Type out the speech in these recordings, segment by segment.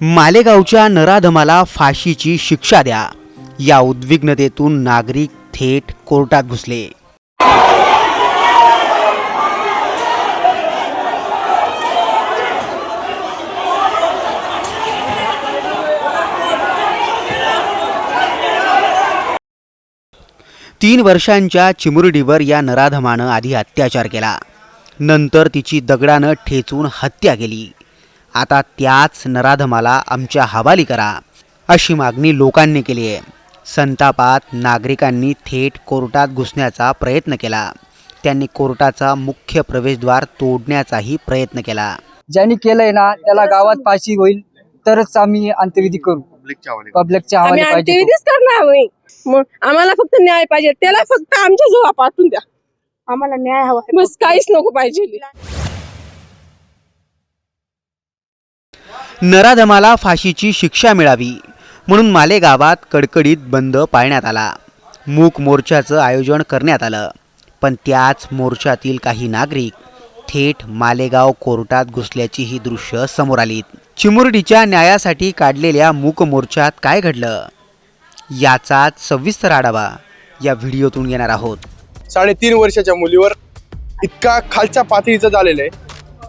मालेगावच्या नराधमाला फाशीची शिक्षा द्या. या उद्विग्नतेतून नागरिक थेट कोर्टात घुसले. तीन वर्षांच्या चिमुरडीवर या नराधमानं आधी अत्याचार केला. नंतर तिची दगडानं ठेचून हत्या केली. आता त्याच नराधमाला आमच्या हवाली करा अशी मागणी लोकांनी केली आहे. संतापात नागरिकांनी थेट कोर्टात घुसण्याचा प्रयत्न केला. त्यांनी कोर्टाचा मुख्य प्रवेशद्वार तोडण्याचाही प्रयत्न केला. ज्यांनी केलंय ना त्याला गावात फाशी होईल तरच आम्ही अंत्यविधी करू. पब्लिकच्या आम्ही हवाले पाहिजे तो. करणार नाही. मग आम्हाला फक्त न्याय पाहिजे त्याला फक्त आमच्या जवळ पाठवून द्या. आम्हाला न्याय हवा बस काहीच नको पाहिजे. नराधमाला फाशीची शिक्षा मिळावी म्हणून मालेगावात कडकडीत बंद पाळण्यात आला. मूक मोर्चाचं आयोजन करण्यात आलं. पण त्याच मोर्चातील काही नागरिक थेट मालेगाव कोर्टात घुसल्याची ही दृश्य समोर आली. चिमुरडीच्या न्यायासाठी काढलेल्या मूक मोर्चात काय घडलं? याचाच सविस्तर आढावा या व्हिडिओतून घेणार आहोत. साडेतीन वर्षाच्या मुलीवर इतका खालच्या पातळीचं झालेलं आहे.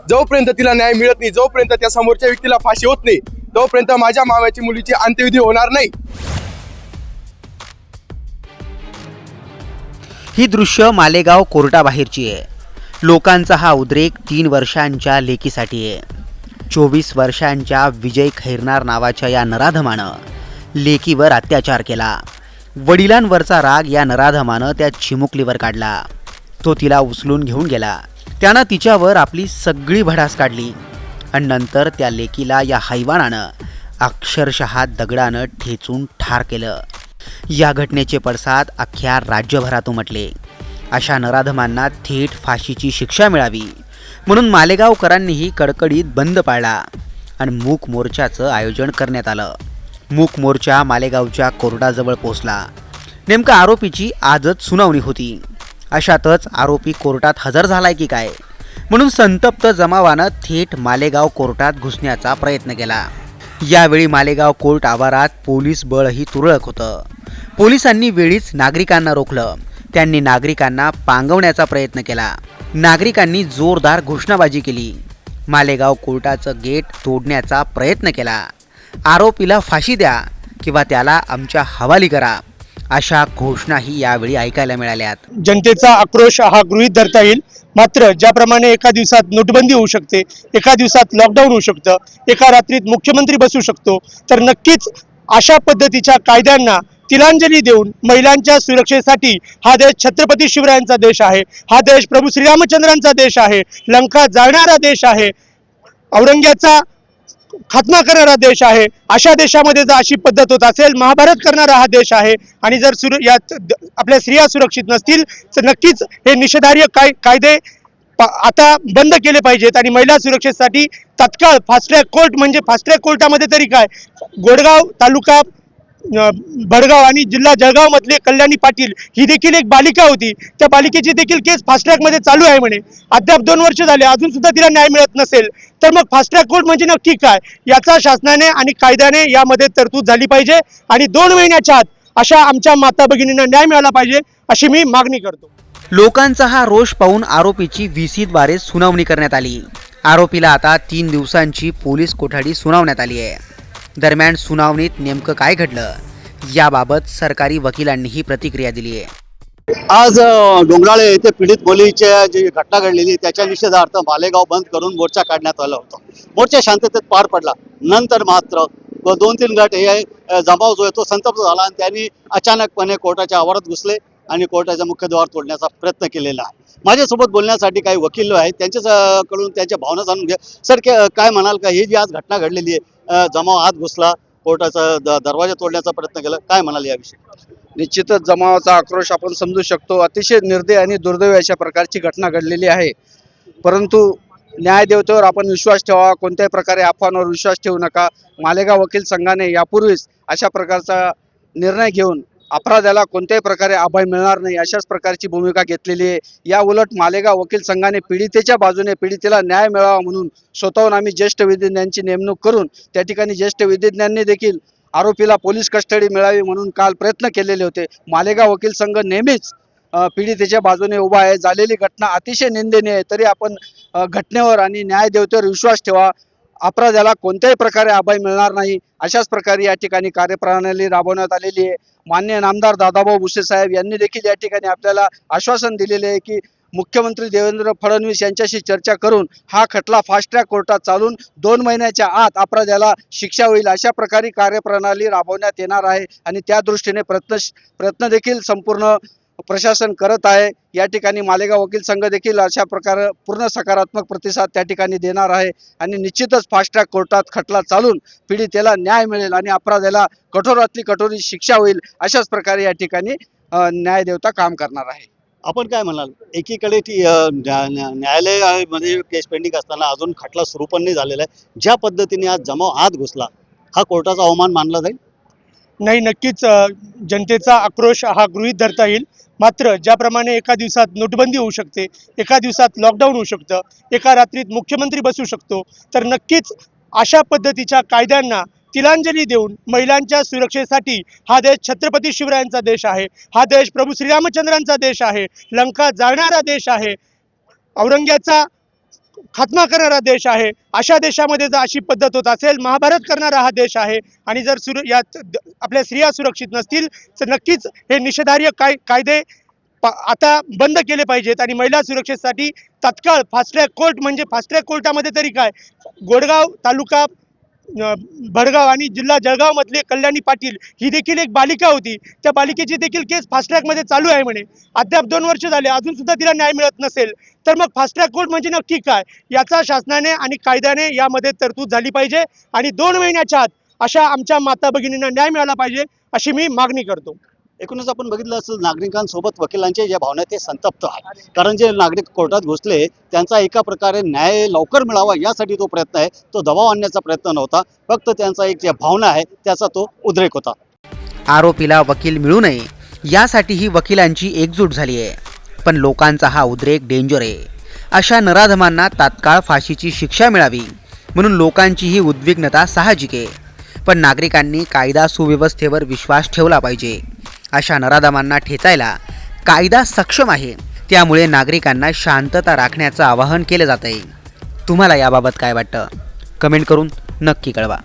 जोपर्यंत तिला न्याय मिळत नाही जोपर्यंत त्या समोरच्या व्यक्तीला फाशी होत नाही तोपर्यंत माझ्या मामाची मुलीची अंत्यविधी होणार नाही. ही दृश्य मालेगाव कोर्टाबाहेरची आहे. लोकांचा हा उद्रेक तीन वर्षांच्या लेकीसाठी आहे. चोवीस वर्षांच्या विजय खैरनार नावाच्या या नराधमानं लेकीवर अत्याचार केला. वडिलांवरचा राग या नराधमानं त्या चिमुकलीवर काढला. तो तिला उचलून घेऊन गेला. त्यानं तिच्यावर आपली सगळी भडास काढली. आणि नंतर त्या लेकीला या हैवानानं अक्षरशः दगडानं ठेचून ठार केलं. या घटनेचे पडसाद अख्ख्या राज्यभरात उमटले अशा नराधमांना थेट फाशीची शिक्षा मिळावी. म्हणून मालेगावकरांनीही कडकडीत बंद पाळला. आणि मूक मोर्चाचं आयोजन करण्यात आलं. मूक मोर्चा मालेगावच्या कोरडाजवळ पोहोचला. नेमकं आरोपीची आजच सुनावणी होती. अशातच आरोपी कोर्टात हजर झालाय की काय? म्हणून संतप्त जमावानं थेट मालेगाव कोर्टात घुसण्याचा प्रयत्न केला. यावेळी मालेगाव कोर्ट आवारात पोलीस बळही तुरळक होतं. पोलिसांनी वेळीच नागरिकांना रोखलं. त्यांनी नागरिकांना पांगवण्याचा प्रयत्न केला. नागरिकांनी जोरदार घोषणाबाजी केली. मालेगाव कोर्टाचं गेट तोडण्याचा प्रयत्न केला. आरोपीला फाशी द्या किंवा त्याला आमच्या हवाली करा. अशा घोषणाही यावेळी ऐकायला मिळाल्यात. जनतेचा आक्रोश हा गृहीत धरता येईल. मात्र ज्याप्रमाणे एका दिवसात नोटबंदी होऊ शकते एका दिवसात लॉकडाऊन होऊ शकतं एका रात्रीत मुख्यमंत्री बसू शकतो तर नक्कीच अशा पद्धतीच्या कायद्यांना तिलांजली देऊन महिलांच्या सुरक्षेसाठी हा देश छत्रपती शिवरायांचा देश आहे हा देश प्रभू श्रीरामचंद्रांचा देश आहे लंका जाळणारा देश आहे. औरंग्याचा खात्मा करणारा देश आहे. अशा देशामध्ये जर अशी पद्धत होत असेल महाभारत करणारा हा देश आहे आणि जर सुर या आपल्या स्त्रिया सुरक्षित नसतील तर नक्कीच हे निषेधार्य काय कायदे आता बंद केले पाहिजेत आणि महिला सुरक्षेसाठी तत्काळ फास्ट ट्रॅक कोर्ट म्हणजे फास्ट ट्रॅक कोर्टामध्ये तरी काय? गोडगाव तालुका भडगाव आणि जिल्हा जळगाव मधले कल्याणी पाटील ही देखील एक बालिका होती. त्या बालिकेची देखील केस फास्ट ट्रॅकमध्ये चालू आहे म्हणे. अद्याप दोन वर्ष झाले अजून सुद्धा तिला न्याय मिळत नसेल. तर मग फास्ट ट्रॅक कोर्ट म्हणजे नक्की काय? याचा शासनाने आणि कायद्याने यामध्ये तरतूद झाली पाहिजे आणि दोन महिन्याच्या आत अशा आमच्या माता भगिनींना न्याय मिळाला पाहिजे अशी मी मागणी करतो. लोकांचा हा रोष पाहून आरोपीची व्ही सीद्वारे सुनावणी करण्यात आली. आरोपीला आता तीन दिवसांची पोलीस कोठडी सुनावण्यात आली आहे. दरम्यान सुनावणीत नेमकं काय घडलं? याबाबत सरकारी वकिलांनीही प्रतिक्रिया दिली आहे. आज डोंगराळे येथे पीडित मुलीच्या जी घटना घडलेली त्याच्या निषेधार्थ मालेगाव बंद करून मोर्चा काढण्यात आला होता. मोर्चा शांततेत पार पडला. नंतर मात्र दोन तीन गट हे जमाव जो आहे तो संतप्त झाला आणि त्यांनी अचानकपणे कोर्टाच्या आवारात घुसले. आणि कोर्टाचा मुख्य द्वार तोडण्याचा प्रयत्न केलेला आहे. माझ्यासोबत बोलण्यासाठी काही वकील आहेत त्यांच्याकडून त्यांच्या भावना जाणून घ्या. सर काय म्हणाल का? ही जी आज घटना घडलेली आहे जमाव आत घुसला कोर्टाचा दरवाजा तोडण्याचा प्रयत्न केला काय म्हणाल याविषयी? निश्चितच जमावाचा आक्रोश आपण समजू शकतो. अतिशय निर्दय आणि दुर्दैव अशा प्रकारची घटना घडलेली आहे. परंतु न्यायदेवतेवर आपण विश्वास ठेवा कोणत्याही प्रकारे अफवांवर विश्वास ठेवू नका. मालेगाव वकील संघाने यापूर्वीच अशा प्रकारचा निर्णय घेऊन अपराधाला कोणत्याही प्रकारे अभय मिळणार नाही अशाच प्रकारची भूमिका घेतलेली आहे. या उलट मालेगाव वकील संघाने पीडितेच्या बाजूने पीडितेला न्याय मिळावा म्हणून स्वतःहून आम्ही ज्येष्ठ विधिज्ञांची नेमणूक करून त्या ठिकाणी ज्येष्ठ विधिज्ञांनी देखील आरोपीला पोलीस कस्टडी मिळावी म्हणून काल प्रयत्न केलेले होते. मालेगाव वकील संघ नेहमीच पीडितेच्या बाजूने उभा आहे. झालेली घटना अतिशय निंदनीय आहे. तरी आपण घटनेवर आणि न्यायदेवतेवर विश्वास ठेवा. अपराधाला कोणत्याही प्रकारे अभय मिळणार नाही अशाच प्रकारे या ठिकाणी कार्यप्रणाली राबवण्यात आलेली आहे. मान्य नामदार दादाभाऊ भुसे साहेब यांनी देखील या ठिकाणी आपल्याला आश्वासन दिलेले आहे की मुख्यमंत्री देवेंद्र फडणवीस यांच्याशी चर्चा करून हा खटला फास्ट ट्रॅक कोर्टात चालून दोन महिन्याच्या आत अपराध्याला शिक्षा होईल अशा प्रकारे कार्यप्रणाली राबवण्यात येणार आहे. आणि त्या दृष्टीने प्रयत्न प्रयत्न देखील संपूर्ण प्रशासन करत आहे. या ठिकाणी मालेगाव वकील संघ देखील अशा प्रकारे पूर्ण सकारात्मक प्रतिसाद त्या ठिकाणी देणार आहे आणि निश्चितच फास्ट ट्रॅक कोर्टात खटला चालून पीडितेला न्याय मिळेल आणि अपराध्याला कठोरातली कठोरी शिक्षा होईल अशाच प्रकारे या ठिकाणी न्याय न्यायदेवता काम करणार आहे. आपण काय म्हणाल? एकीकडे ती न्या- न्यायालयामध्ये केस पेंडिंग असताना अजून खटला सुरू पण नाही झालेला आहे. ज्या पद्धतीने आज जमाव आत घुसला हा कोर्टाचा अवमान मानला जाईल? नाही नक्कीच जनतेचा आक्रोश हा गृहीत धरता येईल. मात्र ज्याप्रमाणे एका दिवसात नोटबंदी होऊ शकते एका दिवसात लॉकडाऊन होऊ शकतं एका रात्रीत मुख्यमंत्री बसू शकतो तर नक्कीच अशा पद्धतीच्या कायद्यांना तिलांजली देऊन महिलांच्या सुरक्षेसाठी हा देश छत्रपती शिवरायांचा देश आहे हा देश प्रभू श्रीरामचंद्रांचा देश आहे लंका जाळणारा देश आहे. औरंग्याचा खात्मा करणारा देश आहे. अशा देशामध्ये जर अशी पद्धत होत असेल महाभारत करणारा हा देश आहे आणि जर सुर यात आपल्या स्त्रिया सुरक्षित नसतील तर नक्कीच हे निषेधार्य काय कायदे आता बंद केले पाहिजेत आणि महिला सुरक्षेसाठी तात्काळ फास्ट ट्रॅक कोर्ट म्हणजे फास्ट ट्रॅक कोर्टामध्ये तरी काय? गोडगाव तालुका भडगाव आणि जिल्हा जळगाव मधले कल्याणी पाटील ही देखील एक बालिका होती. त्या बालिकेची देखील केस फास्ट ट्रॅकमध्ये चालू आहे म्हणे. अद्याप दोन वर्ष झाले अजून सुद्धा तिला न्याय मिळत नसेल. तर मग फास्ट ट्रॅक कोर्ट म्हणजे नक्की काय? याचा शासनाने आणि कायद्याने यामध्ये तरतूद झाली पाहिजे आणि दोन महिन्याच्या आत अशा आमच्या माता भगिनींना न्याय मिळाला पाहिजे अशी मी मागणी करतो. एकूणच आपण बघितलं असेल नागरिकांसोबत वकिलांच्या ज्या भावना ते संतप्त आहे कारण जे नागरिक कोर्टात घुसले त्यांचा एका प्रकारे न्याय लवकर मिळावा यासाठी तो प्रयत्न आहे. तो दबाव आणण्याचा प्रयत्न नव्हता. फक्त त्यांचा एक ज्या भावना आहे त्याचा तो उद्रेक होता. आरोपीला वकील मिळू नये यासाठी ही वकिलांची एकजूट झाली आहे. पण लोकांचा हा उद्रेक डेंजर आहे. अशा नराधमांना तात्काळ फाशीची शिक्षा मिळावी म्हणून लोकांची ही उद्विग्नता साहजिक आहे. पण नागरिकांनी कायदा सुव्यवस्थेवर विश्वास ठेवला पाहिजे. अशा नराधमांना ठेचायला कायदा सक्षम आहे. त्यामुळे नागरिकांना शांतता राखण्याचं आवाहन केलं जात आहे तुम्हाला याबाबत काय वाटतं? कमेंट करून नक्की कळवा.